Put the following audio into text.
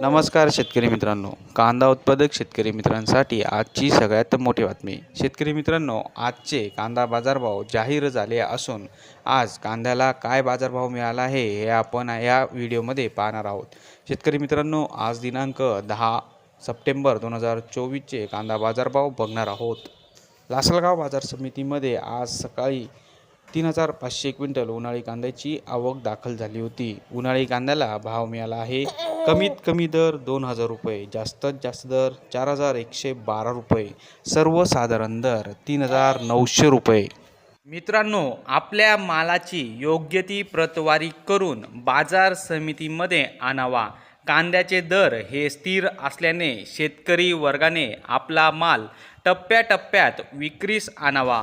नमस्कार शेतकरी मित्रांनो. कांदा उत्पादक शेतकरी मित्रांसाठी आजची सगळ्यात मोठी बातमी. शेतकरी मित्रांनो आजचे कांदा बाजारभाव जाहीर झाले असून आज कांद्याला काय बाजारभाव मिळाला आहे हे आपण या व्हिडिओमध्ये पाहणार आहोत. शेतकरी मित्रांनो आज दिनांक दहा सप्टेंबर दोन हजार चोवीसचे कांदा बाजारभाव बघणार आहोत. लासलगाव बाजार समितीमध्ये आज सकाळी तीन हजार पाचशे क्विंटल उन्हाळी कांद्याची आवक दाखल झाली होती. उन्हाळी कांद्याला भाव मिळाला आहे. कमीत कमी दर दोन हजार रुपये जास्तीत जास्त दर चार हजार एकशे बारा रुपये सर्वसाधारण दर तीन हजार नऊशे रुपये. मित्रांनो आपल्या मालाची योग्य ती प्रतवारी करून बाजार समितीमध्ये आणावा. कांद्याचे दर हे स्थिर असल्याने शेतकरी वर्गाने आपला माल टप्प्याटप्प्यात विक्रीस आणावा.